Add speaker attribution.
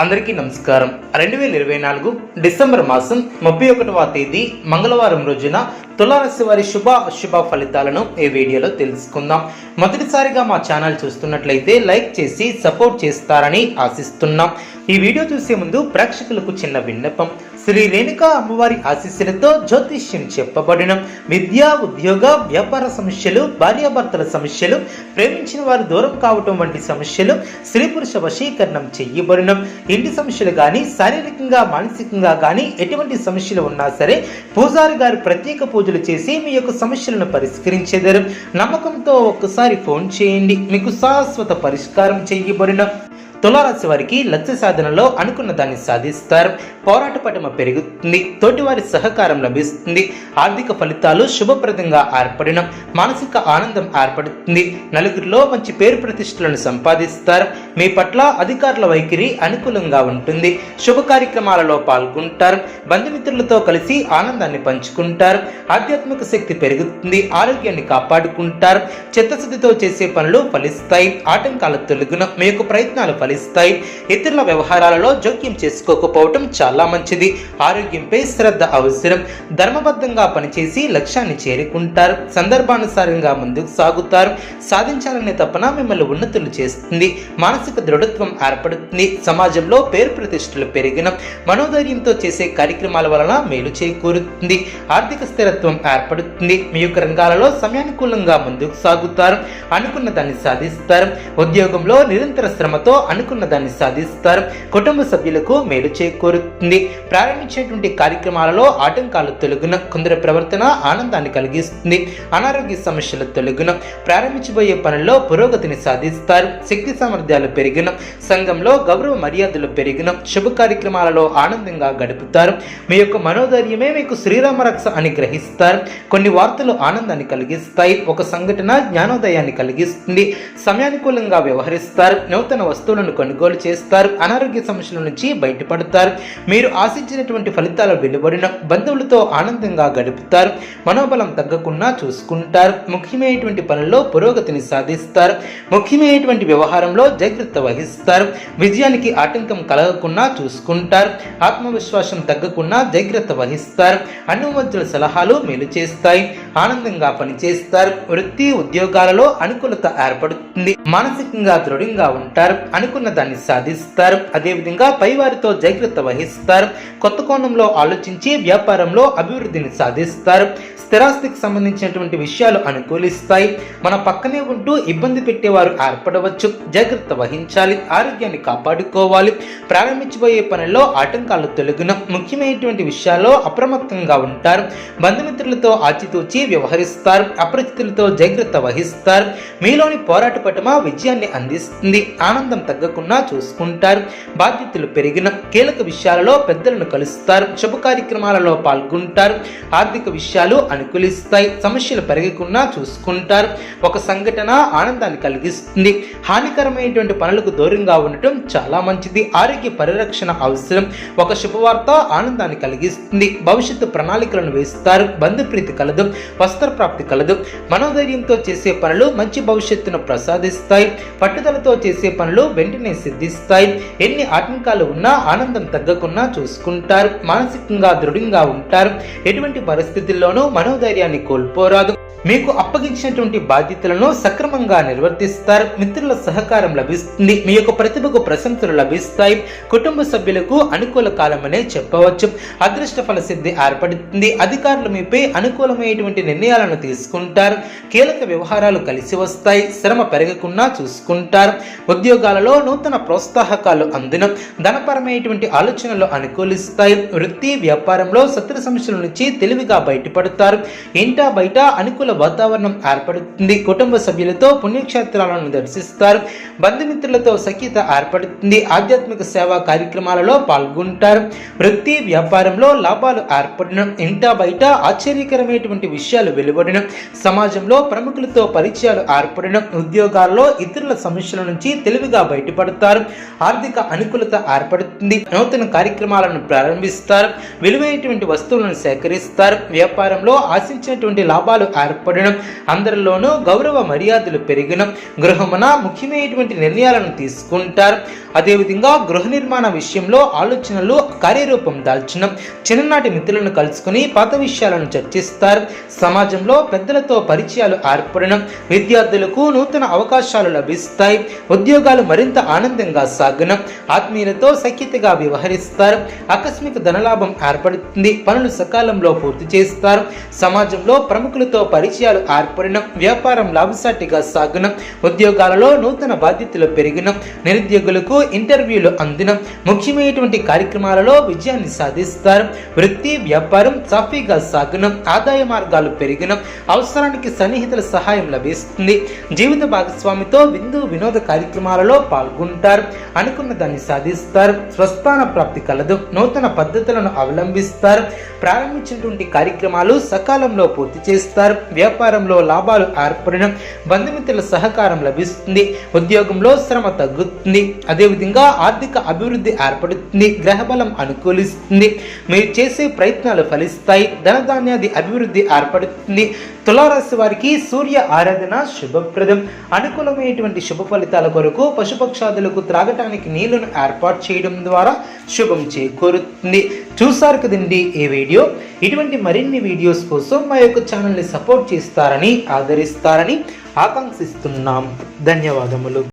Speaker 1: అందరికీ నమస్కారం. రెండు వేల ఇరవై నాలుగు డిసెంబర్ మాసం ముప్పై ఒకటవ తేదీ మంగళవారం రోజున తులారాశి వారి శుభ అశుభ ఫలితాలను ఈ వీడియోలో తెలుసుకుందాం. మొదటిసారిగా మా ఛానల్ చూస్తున్నట్లయితే లైక్ చేసి సపోర్ట్ చేస్తారని ఆశిస్తున్నాం. ఈ వీడియో చూసే ముందు ప్రేక్షకులకు చిన్న విన్నపం. శ్రీ రేణుకా అమ్మవారి ఆశీస్సులతో జ్యోతిష్యం చెప్పబడిన. విద్యా ఉద్యోగ వ్యాపార సమస్యలు భార్యాభర్తల సమస్యలు ప్రేమించిన వారు దూరం కావటం వంటి సమస్యలు స్త్రీ పురుష వశీకరణం చెయ్యబడిన ఇంటి సమస్యలు కానీ శారీరకంగా మానసికంగా కానీ ఎటువంటి సమస్యలు ఉన్నా సరే పూజారి గారు ప్రత్యేక పూజలు చేసి మీ యొక్క సమస్యలను పరిష్కరించేదారు. నమ్మకంతో ఒక్కసారి ఫోన్ చేయండి. మీకు శాశ్వత పరిష్కారం చెయ్యబడిన తులారాశి వారికి లక్ష్య సాధనలో అనుకున్న దాన్ని సాధిస్తారు. పోరాట పటమ పెరుగుతుంది. తోటివారి సహకారం లభిస్తుంది. ఆర్థిక ఫలితాలు శుభప్రదంగా ఏర్పడిన మానసిక ఆనందం ఏర్పడుతుంది. నలుగురిలో మంచి పేరు ప్రతిష్టలను సంపాదిస్తారు. మీ పట్ల అధికారుల వైఖరి అనుకూలంగా ఉంటుంది. శుభ కార్యక్రమాలలో పాల్గొంటారు. బంధుమిత్రులతో కలిసి ఆనందాన్ని పంచుకుంటారు. ఆధ్యాత్మిక శక్తి పెరుగుతుంది. ఆరోగ్యాన్ని కాపాడుకుంటారు. చిత్తశుద్ధితో చేసే పనులు ఫలిస్తాయి. ఆటంకాల తొలగిన మీ యొక్క ప్రయత్నాలు ఫలిస్తాయి. ఇతరుల వ్యవహారాలలో జోక్యం చేసుకోకపోవటం చాలా మంచిది. ఆరోగ్యంపై శ్రద్ధ అవసరం. ధర్మబద్ధంగా పనిచేసి లక్ష్యాన్ని చేరుకుంటారు. సందర్భానుసారంగా ముందుకు సాగుతారు. సాధించాలనే తపన మిమ్మల్ని ఉన్నతులు చేస్తుంది. మానసిక దృఢత్వం ఏర్పడుతుంది. సమాజంలో పేరు ప్రతిష్టలు పెరిగిన మనోధైర్యంతో చేసే కార్యక్రమాల వలన మేలు చేకూరుతుంది. ఆర్థిక స్థిరత్వం ఏర్పడుతుంది. మీ యొక్క రంగాలలో సమయానుకూలంగా ముందుకు సాగుతారు. అనుకున్న దాన్ని సాధిస్తారు. ఉద్యోగంలో నిరంతర శ్రమతో అనుకున్న దాన్ని సాధిస్తారు. కుటుంబ సభ్యులకు మేలు చేకూరుతుంది. ప్రారంభించేటువంటి కార్యక్రమాలలో ఆటంకాలు తొలగిన కొందరి ప్రవర్తన ఆనందాన్ని కలిగిస్తుంది. అనారోగ్య సమస్యలు తొలగిన ప్రారంభించబోయే పనుల్లో పురోగతిని సాధిస్తారు. శక్తి సామర్థ్యాలు పెరిగిన. సంఘంలో గౌరవ మర్యాదలు పెరిగిన. శుభ కార్యక్రమాలలో ఆనందంగా గడుపుతారు. మీ యొక్క మనోధైర్యమే మీకు శ్రీరామ రక్ష అని గ్రహిస్తారు. కొన్ని వార్తలు ఆనందాన్ని కలిగిస్తాయి. ఒక సంఘటన జ్ఞానోదయాన్ని కలిగిస్తుంది. సమయానుకూలంగా వ్యవహరిస్తారు. నూతన వస్తువులను కొనుగోలు చేస్తారు. అనారోగ్య సమస్యల నుంచి బయటపడతారు. మీరు ఆశించినటువంటి ఫలితాలు వెలువడిన బంధువులతో ఆనందంగా గడుపుతారు. మనోబలం తగ్గకుండా చూసుకుంటారు. ముఖ్యమైనటువంటి పనుల్లో పురోగతిని సాధిస్తారు. ముఖ్యమైనటువంటి వ్యవహారంలో జాగ్రత్త వహిస్తారు. విజయానికి ఆటంకం కలగకుండా చూసుకుంటారు. ఆత్మవిశ్వాసం తగ్గకుండా జాగ్రత్త వహిస్తారు. అనుమతుల సలహాలు మేలు చేస్తాయి. ఆనందంగా పనిచేస్తారు. వృత్తి ఉద్యోగాలలో అనుకూలత ఏర్పడుతుంది. మానసికంగా దృఢంగా ఉంటారు. అనుకున్న దాన్ని సాధిస్తారు. అదేవిధంగా పైవారితో జాగ్రత్త వహిస్తారు. కొత్త కోణంలో ఆలోచించి వ్యాపారంలో అభివృద్ధిని సాధిస్తారు. స్థిరాస్తికి సంబంధించినటువంటి విషయాలు అనుకూలిస్తాయి. మన పక్కనే ఉంటూ ఇబ్బంది పెట్టేవారు ఏర్పడవచ్చు. జాగ్రత్త వహించాలి ఆరోగ్యాన్ని కాపాడుకోవాలి. ప్రారంభించబోయే పనుల్లో ఆటంకాలు తొలగిన ముఖ్యమైనటువంటి విషయాల్లో అప్రమత్తంగా ఉంటారు. బంధుమిత్రులతో ఆచితూచి వ్యవహరిస్తారు. అపరిచితులతో జాగ్రత్త వహిస్తారు. మీలోని పోరాట పటమ విజయాన్ని అందిస్తుంది. ఆనందం తగ్గకుండా చూసుకుంటారు. బాధ్యతలు పెరిగిన కీలక విషయాలలో పెద్దలను కలుస్తారు. శుభ కార్యక్రమాలలో పాల్గొంటారు. ఆర్థిక విషయాలు అనుకూలిస్తాయి. సమస్యలు పెరగకుండా చూసుకుంటారు. ఒక సంఘటన ఆనందాన్ని కలిగిస్తుంది. హానికరమైనటువంటి పనులకు దూరంగా ఉండటం చాలా మంచిది. ఆరోగ్య పరిరక్షణ అవసరం. ఒక శుభవార్త ఆనందాన్ని కలిగిస్తుంది. భవిష్యత్తు ప్రణాళికలను వేస్తారు. బంధుప్రీతి కలదు. వస్త్ర ప్రాప్తి కలదు. మనోధైర్యంతో చేసే పనులు మంచి భవిష్యత్తును ప్రసాదిస్తాయి. పట్టుదలతో చేసే పనులు వెంటనే సిద్ధిస్తాయి. ఎన్ని ఆటంకాలు ఉన్నా ఆనందం తగ్గకుండా చూసుకుంటారు. మానసికంగా దృఢంగా ఉంటారు. ఎటువంటి పరిస్థితుల్లోనూ మనోధైర్యాన్ని కోల్పోరాదు. మీకు అప్పగించినటువంటి బాధ్యతలను సక్రమంగా నిర్వర్తిస్తారు మిత్రుల సహకారం లభిస్తుంది మీ యొక్క ప్రతిభకు ప్రశంసలు లభిస్తాయి కుటుంబ సభ్యులకు అనుకూల కాలమనే చెప్పవచ్చు. అదృష్ట ఫల సిద్ధి ఏర్పడుతుంది అధికారులు మీపై అనుకూలమైనటువంటి నిర్ణయాలను తీసుకుంటారు కీలక వ్యవహారాలు కలిసి వస్తాయి శ్రమ పెరగకుండా చూసుకుంటారు. ఉద్యోగాలలో నూతన ప్రోత్సాహకాలు అందిన ధనపరమైనటువంటి ఆలోచనలు అనుకూలిస్తాయి వృత్తి వ్యాపారంలో శత్రు సమస్యల నుంచి తెలివిగా బయటపడతారు ఇంటా బయట అనుకూల వాతావరణం ఏర్పడుతుంది. కుటుంబ సభ్యులతో పుణ్యక్షేత్రాలను దర్శిస్తారు. బంధుమిత్రులతో సఖ్యత ఏర్పడుతుంది. ఆధ్యాత్మిక సేవా కార్యక్రమాలలో పాల్గొంటారు. వృత్తి వ్యాపారంలో లాభాలు ఏర్పడిన ఇంటా బయట ఆశ్చర్యకరమైనటువంటి విషయాలు వెలువడిన సమాజంలో ప్రముఖులతో పరిచయాలు ఏర్పడిన ఉద్యోగాల్లో ఇతరుల సమస్యల నుంచి తెలివిగా బయటపడతారు. ఆర్థిక అనుకూలత ఏర్పడుతుంది. నూతన కార్యక్రమాలను ప్రారంభిస్తారు. విలువైనటువంటి వస్తువులను సేకరిస్తారు. వ్యాపారంలో ఆశించినటువంటి లాభాలు ఏర్పడు ఏర్పడిన అందరిలోనూ గౌరవ మర్యాదలు పెరిగిన గృహమున ముఖ్యమైనటువంటి నిర్ణయాలను తీసుకుంటారు. అదేవిధంగా గృహ నిర్మాణ విషయంలో ఆలోచనలు కార్యరూపం దాల్చిన. చిన్ననాటి మిత్రులను కలుసుకుని పాత విషయాలను చర్చిస్తారు. సమాజంలో పెద్దలతో పరిచయాలు ఏర్పడడం విద్యార్థులకు నూతన అవకాశాలు లభిస్తాయి. ఉద్యోగాలు మరింత ఆనందంగా సాగిన. ఆత్మీయులతో సఖ్యతగా వ్యవహరిస్తారు. ఆకస్మిక ధనలాభం ఏర్పడుతుంది. పనులు సకాలంలో పూర్తి చేస్తారు. సమాజంలో ప్రముఖులతో పరిచయాలు ఏర్పడిన వ్యాపారం లాభసాటిగా సాగిన. ఉద్యోగాలలో నూతన బాధ్యతలు పెరిగిన. నిరుద్యోగులకు ఇంటర్వ్యూలు అందిన. ముఖ్యమైనటువంటి కార్యక్రమాలలో విజయాన్ని సాధిస్తారు. వృత్తి వ్యాపారం సాఫీగా సాగనం ఆదాయ మార్గాలు పెరిగిన అవసరానికి సన్నిహితుల సహాయం లభిస్తుంది. జీవిత భాగస్వామితో విందు వినోద కార్యక్రమాలలో పాల్గొంటారు. అనుకున్న దాన్ని సాధిస్తారు. స్వస్థాన ప్రాప్తి కలదు. నూతన పద్ధతులను అవలంబిస్తారు. ప్రారంభించినటువంటి కార్యక్రమాలు సకాలంలో పూర్తి చేస్తారు. వ్యాపారంలో లాభాలు ఏర్పడిన బంధుమిత్రుల సహకారం లభిస్తుంది. ఉద్యోగంలో శ్రమ తగ్గుతుంది. అదేవిధంగా ఆర్థిక అభివృద్ధి ఏర్పడుతుంది. గ్రహబలం అనుకూలిస్తుంది. మీరు చేసే ప్రయత్నాలు ఫలిస్తాయి. ధనధాన్యాది అభివృద్ధి ఏర్పడుతుంది. తులారాశి వారికి సూర్య ఆరాధన శుభప్రదం. అనుకూలమైనటువంటి శుభ ఫలితాల కొరకు పశుపక్షాదులకు త్రాగటానికి నీళ్ళను ఏర్పాటు చేయడం ద్వారా శుభం చేకూరుతుంది. చూసారు కదండి ఈ వీడియో? ఇటువంటి మరిన్ని వీడియోస్ కోసం మా యొక్క ఛానల్ని సపోర్ట్ చేస్తారని ఆదరిస్తారని ఆకాంక్షిస్తున్నాం. ధన్యవాదములు.